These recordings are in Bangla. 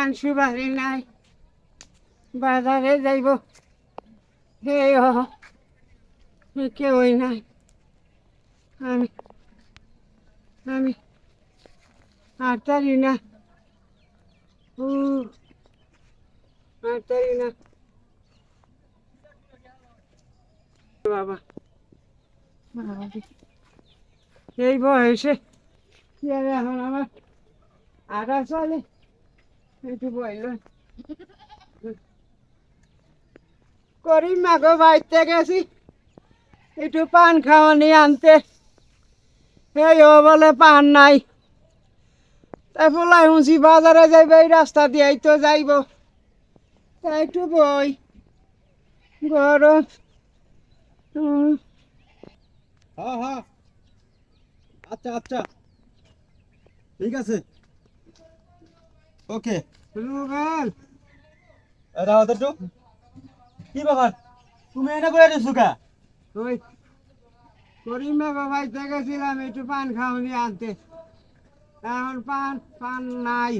পান সুপারি নাই। বাজারে যাইব। হে ও কেউই নাই। আমি আমি হাঁটতারি না। উ হাঁটতারি না। বাবা। এই বয়সে এখন আমার আটা চলে। করিম মাগো বাড়িতে গেছি। একটু পান খাওয়ানি আনতে। এই ও বলে পান নাই। তাই বলাই শুনছি বাজারে যাইবে, এই রাস্তা দিয়েই তো যাইব। তাই একটু বই। গরম। হ্যাঁ হ্যাঁ। আচ্ছা আচ্ছা। ঠিক আছে। ওকে। তো কি ব্যাপার? তুমি এনে বয়ে দিছো কা? ওই করিম বাড়িতে গেছিলাম একটু পান খাওয়ানি আনতে। এখন পান পান নাই।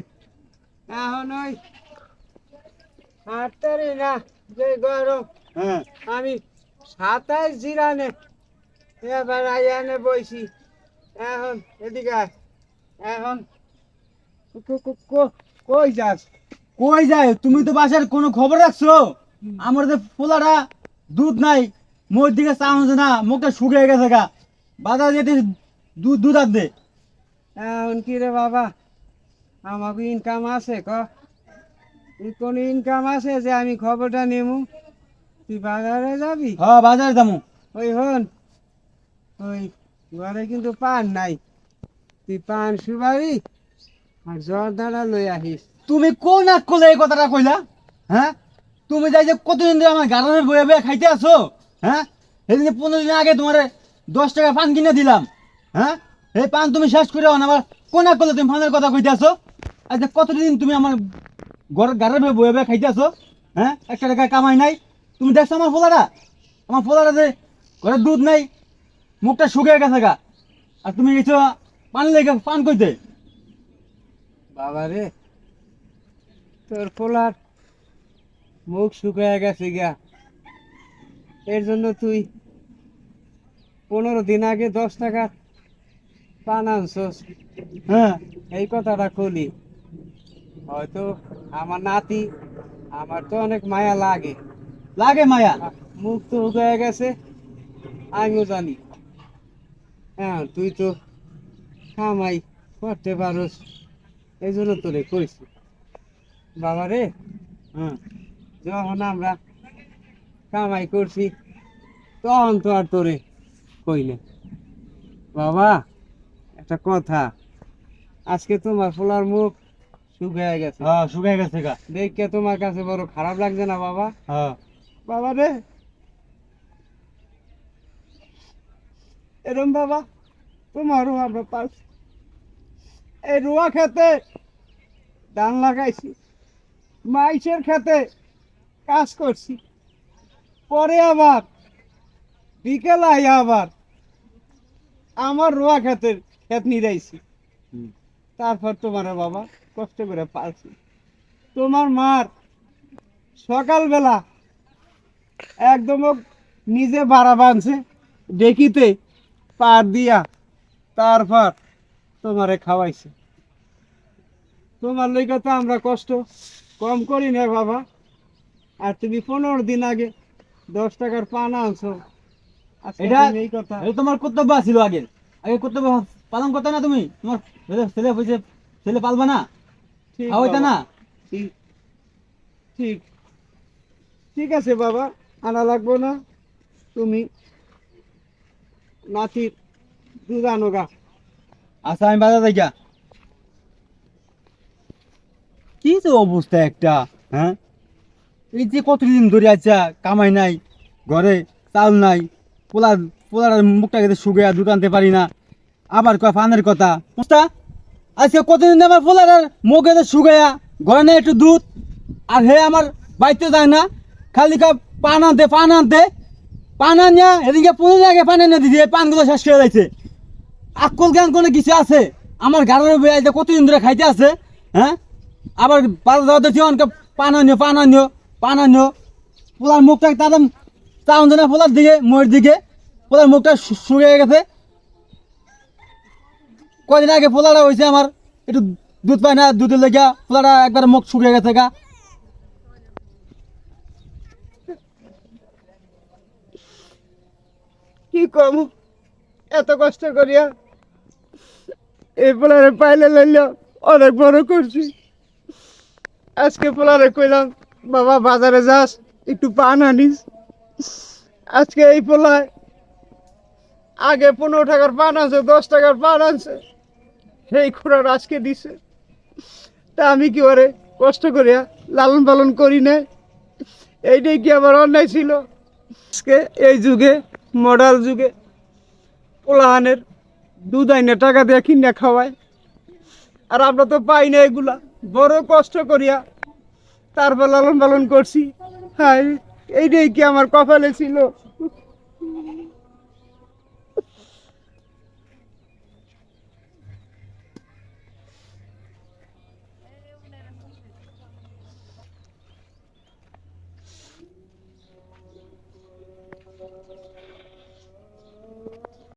এখন ওই হাঁটতারি না যে গরম। হ্যাঁ। আমি সাতাইশ জিরানে এবার আইয়ানে বইছি। এখন এদিকে এখন কো- কো- কো- কই যাস? কই যায়? তুমি তো বাসার কোনো খবর রাখছো? আমার যে পোলাটা দুধ নাই মোর দিকে চাউছে না মুখটা শুকিয়ে গেছে গা। বাজার যেতে দুধ দুধ আর দে এখন কি রে বাবা? আমাকে ইনকাম আছে ক? কোন ইনকাম আছে যে আমি খবরটা নেব তুই বাজারে যাবি? হ্যাঁ বাজারে যাব ওই হন। ওই ঘরে কিন্তু পান নাই। তুই পান সুপারি? আর জর্দাটা লই আহিস। তুমি কোন নাক করলে এই কথাটা কইলা? হ্যাঁ? তুমি যাই যে কতদিন ধরে আমার গার্ডেনের বয়ে বয়ে খাইতে আছো? হ্যাঁ? সেদিন পনেরো দিন আগে তোমার দশ টাকা পান কিনে দিলাম। হ্যাঁ? এই পান তুমি শেষ করে আবার কোন নাক করলে তুমি পানের কথা কইতে আছো? আচ্ছা কতদিন তুমি আমার ঘরের গাড়ির বয়ে বয়ে বয়ে খাইতে আছো? হ্যাঁ? একটা টাকা কামাই নাই। তুমি দেখছ আমার ফোলাটা? আমার ফোলাটা যে ঘরের দুধ নাই, মুখটা শুকিয়ে গেছে গা। আর তুমি গেছো পান লেগে পান কইতে। বাবা রে। তোর পোলার মুখ শুকিয়ে গেছে গা এর জন্য তুই পনেরো দিন আগে দশ টাকা পান আনছস। হ্যাঁ এই কথাটা কলি। হয়তো আমার নাতি আমার তো অনেক মায়া লাগে। লাগে মায়া? মুখ তো শুকিয়ে গেছে আমিও জানি। হ্যাঁ তুই তো কামাই করতে পারোস। এই জন্য তোরে কইছি। বাবা রে হ্যাঁ যখন আমরা কামাই করছি তখন তো আর তোরে কইলে বাবা একটা কথা। আজকে তোমার ফোলার মুখ শুকিয়ে গেছে। হ্যাঁ শুকিয়ে গেছে গা। দেখে তোমার কাছে বড় খারাপ লাগছে না বাবা? হ্যাঁ। বাবা রে। এরম বাবা তোমারও আমরা পাস এই রুয়া খেতে ধান লাগাইছি মাইসের খেতে কাজ করছি। পরে আবার বিকেল আই আবার আমার রোয়া খেতের খেত নিরাইছি হুম। তারপর তোমার বাবা কষ্ট করে পারছি তোমার মার সকালবেলা একদম নিজে ভাড়া বাঁধছে ডেকিতে পার দিয়া তারপর তোমারে খাওয়াইছে। তোমার লইগে তো আমরা কষ্ট কম করি না বাবা। আর তুমি পনেরো দিন আগে দশ টাকার পান আনছো। এটা- এই কথা। এটা তোমার কর্তব্য ছিল আগে। আগে কর্তব্য পালন করতে না তুমি? তোমার ছেলে হয়েছে ছেলে পালবা না? ঠিক খাওয়াইতে না? ঠিক। ঠিক। ঠিক আছে বাবা আনা লাগবো না। তুমি নাতির দুধ আনো গা। আচ্ছা আমি বাজার যাই কি যে অবস্থা একটা হ্যাঁ? এই যে কতদিন ধরে আচ্ছা কামাই নাই, ঘরে চাল নাই পোলা পোলার মুখটা খেতে শুকে দুধ আনতে পারি না। আবার কয় পানের কথা। বুঝতা আজকে কতদিন আমার পোলার মুখ খেতে শুকাইয়া, ঘরে নেই একটু দুধ, আর হে আমার বাড়িতে যায় না, খালি কা পান আনতে পান আনতে, পান আনিয়া এদিকে পনেরো আগে পান এনে দিদি পানগুলো শেষ করে যাইছে আকল জ্ঞান কোনো কিছু আছে? আমার গাড়ির বইয়া কতদিন ধরে খাইতে আছে? হ্যাঁ? আবার বাজার যাওয়াতে অনেক পান আনিও পান আনিও পান আনিও পোলার মুখটা তাদের চাউন না পোলার দিকে, মোয়ের দিকে? পোলার মুখটা শুকিয়ে গেছে। কদিন আগে পোলাটা হয়েছে আমার, একটু দুধ পায় না, দুধের লেগে পোলাটা একবার মুখ শুকিয়ে গেছে গা। কি কম? এত কষ্ট করিয়া এই পোলারে পাইলে লইল অনেক বড় করছি। আজকে পোলারে কইলাম, বাবা, বাজারে যাস, একটু পান আনিস। আজকে এই পোলায় আগে পনেরো টাকার পান আছে দশ টাকার পান আনছে। সেই খুঁড়ার আজকে দিছে। তা আমি কি ওরে কষ্ট করিয়া লালন পালন করি না? এইটাই কি আমার অন্যায় ছিল? আজকে এই যুগে মডার্ন যুগে পোলাহানের দুধ আইনে টাকা দিয়ে কিনে খাওয়ায়। আর আমরা তো পাই না এগুলা। বড় কষ্ট করিয়া তারপর লালন পালন করছি। হ্যাঁ এইটাই কি আমার কপালে ছিল?